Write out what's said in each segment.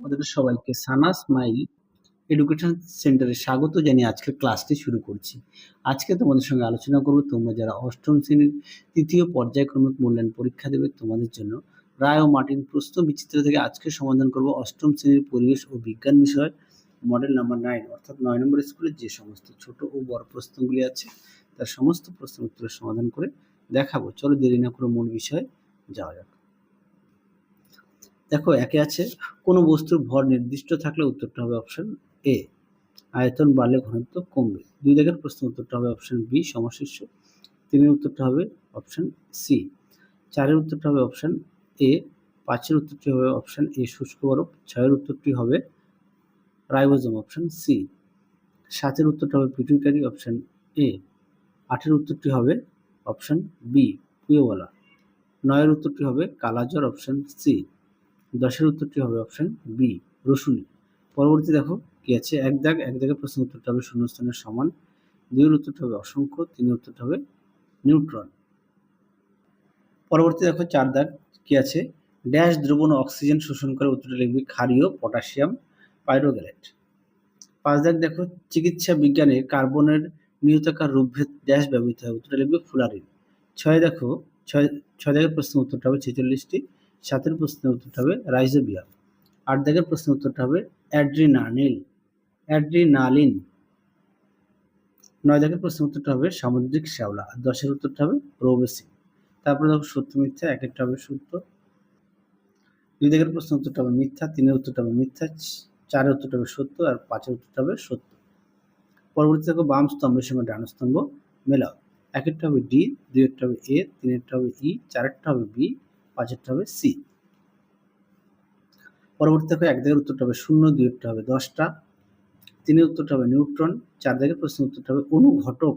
আমাদের সবাইকে সানা smile education সেন্টারে স্বাগত জানিয়ে আজকের ক্লাসটি শুরু করছি। আজকে তোমাদের সঙ্গে আলোচনা করব, তোমরা যারা অষ্টম শ্রেণির তৃতীয় পর্যায়ক্রমিক মূল্যায়ন পরীক্ষা দেবে, তোমাদের জন্য রায় ও মার্টিন প্রশ্ন বিচিত্র থেকে আজকে সমাধান করব অষ্টম শ্রেণির পরিবেশ ও বিজ্ঞান বিষয় মডেল নাম্বার নাইন অর্থাৎ নয় নম্বর স্কুলের যে সমস্ত ছোট ও বড় প্রশ্নগুলি আছে, তার সমস্ত প্রশ্ন উত্তরের সমাধান করে দেখাবো। চলো দেরি না করে মূল বিষয়ে যাওয়া যাক। দেখো, একে আছে, কোনো বস্তুর ভর নির্দিষ্ট থাকলে উত্তরটা হবে অপশন এ আয়তন বাড়লে ঘনত্ব কমবে। দুই দাগের প্রশ্ন, উত্তরটা হবে অপশন বি সমশীর্ষ। তিনের উত্তরটা হবে অপশন সি চারের উত্তরটা হবে অপশন এ পাঁচের উত্তরটি হবে অপশন এ শুষ্ক বরফ। ছয়ের উত্তরটি হবে রাইবোজোম অপশন সি সাতের উত্তরটা হবে পিটুইটারি অপশন এ আটের উত্তরটি হবে অপশন বি পুয়েওয়ালা নয়ের উত্তরটি হবে কালাজ্বর অপশন সি দশের উত্তরটি হবে? অপশন বি রসুনি। পরবর্তী দেখো, কি আছে? এক দাগ, এক দাগের প্রশ্ন উত্তরটা হবে শূন্যস্থানের সমান। দুইয়ের উত্তরটা হবে অসংখ্য, তিনের উত্তরটা হবে নিউট্রন। পরবর্তী দেখো, চার দাগ, কি আছে? ড্যাশ দ্রবণ অক্সিজেন শোষণ করে উত্তরটা লিখবে ক্ষারীয় পটাশিয়াম পাইরোগ্যালেট। পাঁচ দাগ দেখো, চিকিৎসা বিজ্ঞানে কার্বনের নিয়তাকার রূপভেদ ড্যাশ ব্যবহৃত হয়, উত্তরটা লিখবে ফুলারিন ছয় দেখো, ছয় ছয় দাগের প্রশ্নের উত্তরটা হবে ছেচল্লিশটি। সাতের প্রশ্নের উত্তরটা হবে রাইজোবিয়াম। আট দাগের প্রশ্নের উত্তরটা হবে অ্যাড্রিনানিল অ্যাড্রিনালিন। নয় দাগের প্রশ্নের উত্তরটা হবে সামুদ্রিক শ্যাওলা। আর দশের উত্তরটা হবে রোবেসিন তারপরে দেখো সত্য মিথ্যা, এক একটা হবে সত্য। দুই দাগের প্রশ্ন উত্তরটা হবে মিথ্যা, তিনের উত্তরটা হবে মিথ্যা, চারের উত্তরটা হবে সত্য, আর পাঁচের উত্তরটা হবে সত্য। পরবর্তী দেখো বাম স্তম্ভের সঙ্গে ডান স্তম্ভ মেলাও। একেরটা হবে ডি দুইয়েরটা হবে এ তিনেরটা হবে ই চারেরটা হবে বি পাঁচেরটা হবে সি। পরবর্তী দেখো এক দাগের উত্তরটা হবে শূন্য দুই দুইয়েরটা হবে দশটা, তিনের উত্তরটা হবে নিউট্রন, চার দাগের প্রশ্নের উত্তরটা হবে অনুঘটক,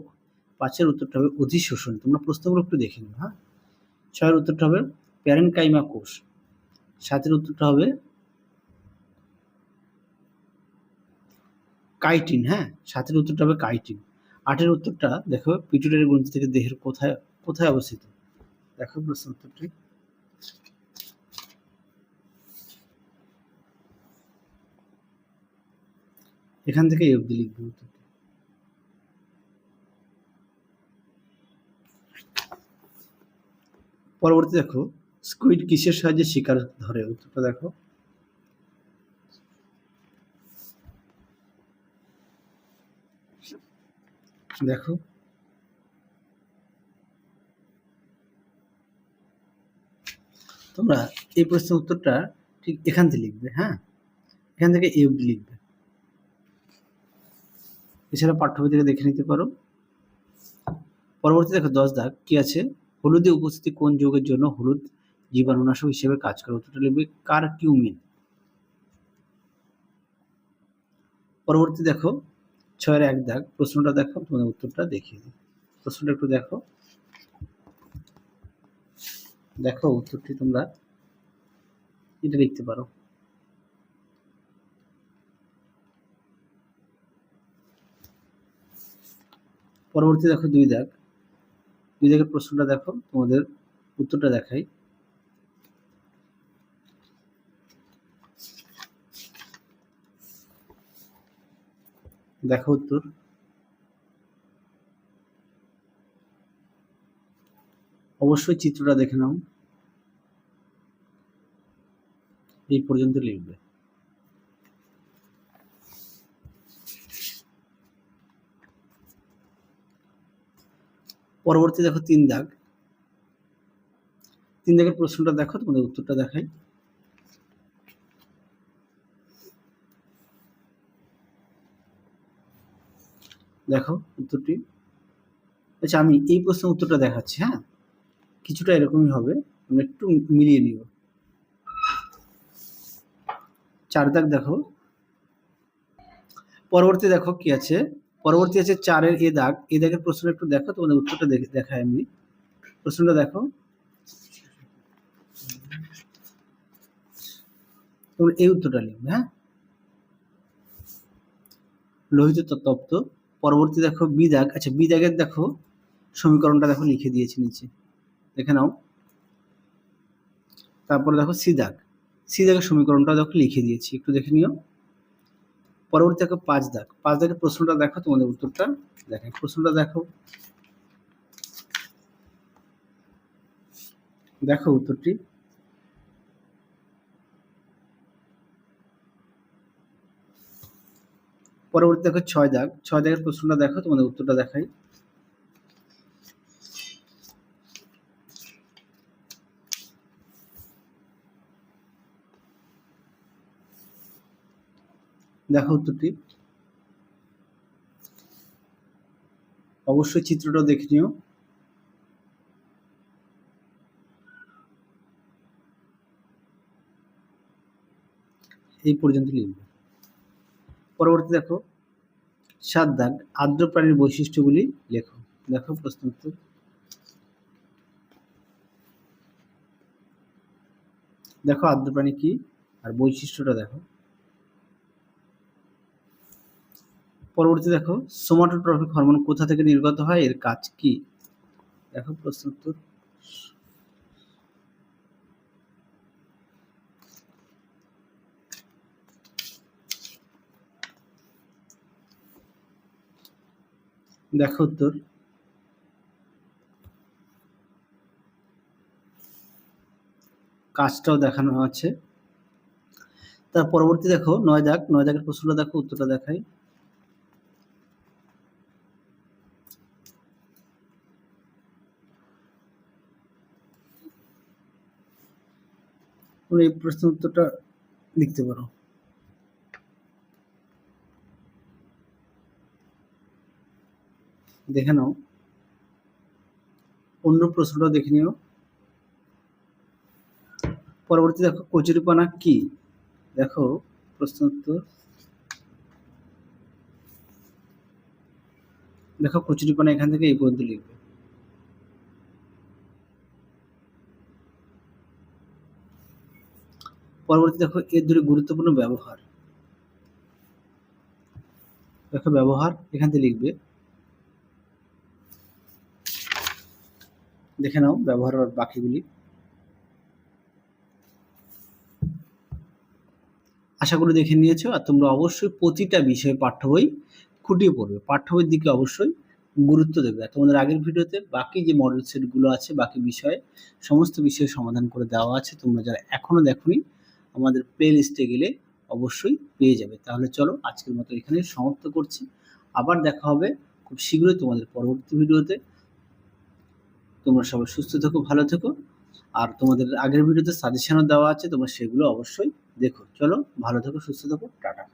পাঁচের উত্তরটা হবে অধিশোষণ। তোমরা প্রশ্নগুলো একটু দেখে নিও হ্যাঁ? ছয়ের উত্তরটা হবে প্যারেনকাইমা কোষ, সাতের উত্তরটা হবে কাইটিন হ্যাঁ? সাতের উত্তরটা হবে কাইটিন। আটের উত্তরটা দেখো পিটুটারি গ্রন্থি থেকে দেহের কোথায় কোথায় অবস্থিত? দেখো প্রশ্ন উত্তরটি। এখান থেকে এই লিখবে। পরবর্তী দেখো স্কুইড কিসের সাহায্যে শিকার ধরে? উত্তরটা দেখো। দেখো তোমরা এই প্রশ্নের উত্তরটা ঠিক এখান থেকে লিখবে হ্যাঁ? এখান থেকে এ অবধি লিখবে। এছাড়া পাঠ্যবই থেকে দেখে নিতে পারো। পরবর্তী দেখো দশ দাগ, কি আছে? হলুদে উপস্থিতি কোন যৌগের জন্য হলুদ জীবাণুনাশক হিসেবে কাজ করে? উত্তরটা লিখবে কার কারকিউমিন। পরবর্তী দেখো, ছয়ের এক দাগ, প্রশ্নটা দেখো, তোমাদের উত্তরটা দেখিয়ে দিই। প্রশ্নটা একটু দেখো। দেখো উত্তরটি তোমরা এটা লিখতে পারো। পরবর্তী দেখো দুই দাগ। দুই দাগের প্রশ্নটা দেখো, তোমাদের উত্তরটা দেখাই। দেখো উত্তর। অবশ্যই চিত্রটা দেখে নাও। এই পর্যন্ত লিখবে। পরবর্তী দেখো তিন দাগ। তিন দাগের প্রশ্নটা দেখো, তোমাদের উত্তরটা দেখাই। দেখো উত্তরটি। আচ্ছা আমি এই প্রশ্নের উত্তরটা দেখাচ্ছি হ্যাঁ? কিছুটা এরকমই হবে। আমরা একটু মিলিয়ে নিব। চার দাগ দেখো। পরবর্তী দেখো কি আছে? পরবর্তী আছে চারের এ দাগ। এ দাগের প্রশ্ন একটু দেখো, তোমাদের উত্তরটা দেখায় আমি। প্রশ্নটা দেখো। তোমরা এই উত্তরটা লিখবে হ্যাঁ? লোহিত তত্ত্ব। পরবর্তী দেখো বি দাগ। আচ্ছা বি দাগের দেখো, সমীকরণটা দেখো লিখে দিয়েছি নিচে। দেখে নাও। তারপরে দেখো সি দাগ সি দাগের সমীকরণটা দেখো লিখে দিয়েছি, একটু দেখে নিও। পরবর্তী দেখো পাঁচ দাগ পাঁচ দাগের প্রশ্নটা দেখো, তোমাদের উত্তরটা দেখো। প্রশ্নটা দেখো। দেখো উত্তরটি। পরবর্তী দেখো ছয় দাগ ছয় দাগের প্রশ্নটা দেখো, তোমাদের উত্তরটা দেখাই। দেখো উত্তরটি। অবশ্যই চিত্রটা দেখে নিও। এই পর্যন্ত লিখবে। পরবর্তী দেখো, সাত দাগ, আর্দ্র প্রাণীর বৈশিষ্ট্যগুলি লেখো। দেখো প্রশ্ন উত্তর। দেখো আর্দ্র প্রাণী কি আর বৈশিষ্ট্যটা দেখো। পরবর্তী দেখো সোমাটোট্রফিক হরমোন কোথা থেকে নির্গত হয়? এর কাজ কি? দেখো প্রশ্ন উত্তর। দেখো উত্তর। কাজটাও দেখানো আছে। তার পরবর্তী দেখো, নয় দাগ। নয় দাগের প্রশ্নটা দেখো, উত্তরটা দেখাই। তোমরা এই প্রশ্ন উত্তরটা লিখতে পারো। দেখে নাও। অন্য প্রশ্নটা দেখে নিও। পরবর্তী দেখো, কচুরিপানা কি? দেখো প্রশ্ন উত্তর। দেখো, কচুরিপানা এখান থেকে এই পর্যন্ত লিখবে। পরবর্তী দেখো, এর দুটি গুরুত্বপূর্ণ ব্যবহার। দেখো ব্যবহার, এখান থেকে লিখবে। দেখে নাও ব্যবহার বাকিগুলি। আশা করি দেখে নিয়েছো, আর তোমরা অবশ্যই প্রতিটা বিষয়ে পাঠ্য বই খুঁটিয়ে পড়বে। পাঠ্য বইয়ের দিকে অবশ্যই গুরুত্ব দেবে। আর তোমাদের আগের ভিডিওতে বাকি যে মডেল সেটগুলো আছে, বাকি বিষয়ে সমস্ত বিষয়ে সমাধান করে দেওয়া আছে, তোমরা যারা এখনও দেখোনি আমাদের প্লে লিস্টে গেলে অবশ্যই পেয়ে যাবে। তাহলে চলো আজকের মতো এখানে সমাপ্ত করছি। আবার দেখা হবে খুব শীঘ্রই তোমাদের পরবর্তী ভিডিওতে। তোমরা সবাই সুস্থ থেকো, ভালো থেকো। আর তোমাদের আগের ভিডিওতে সাজেশনও দেওয়া আছে, তোমরা সেগুলো অবশ্যই দেখো। চলো ভালো থেকো, সুস্থ থেকো। টাটা।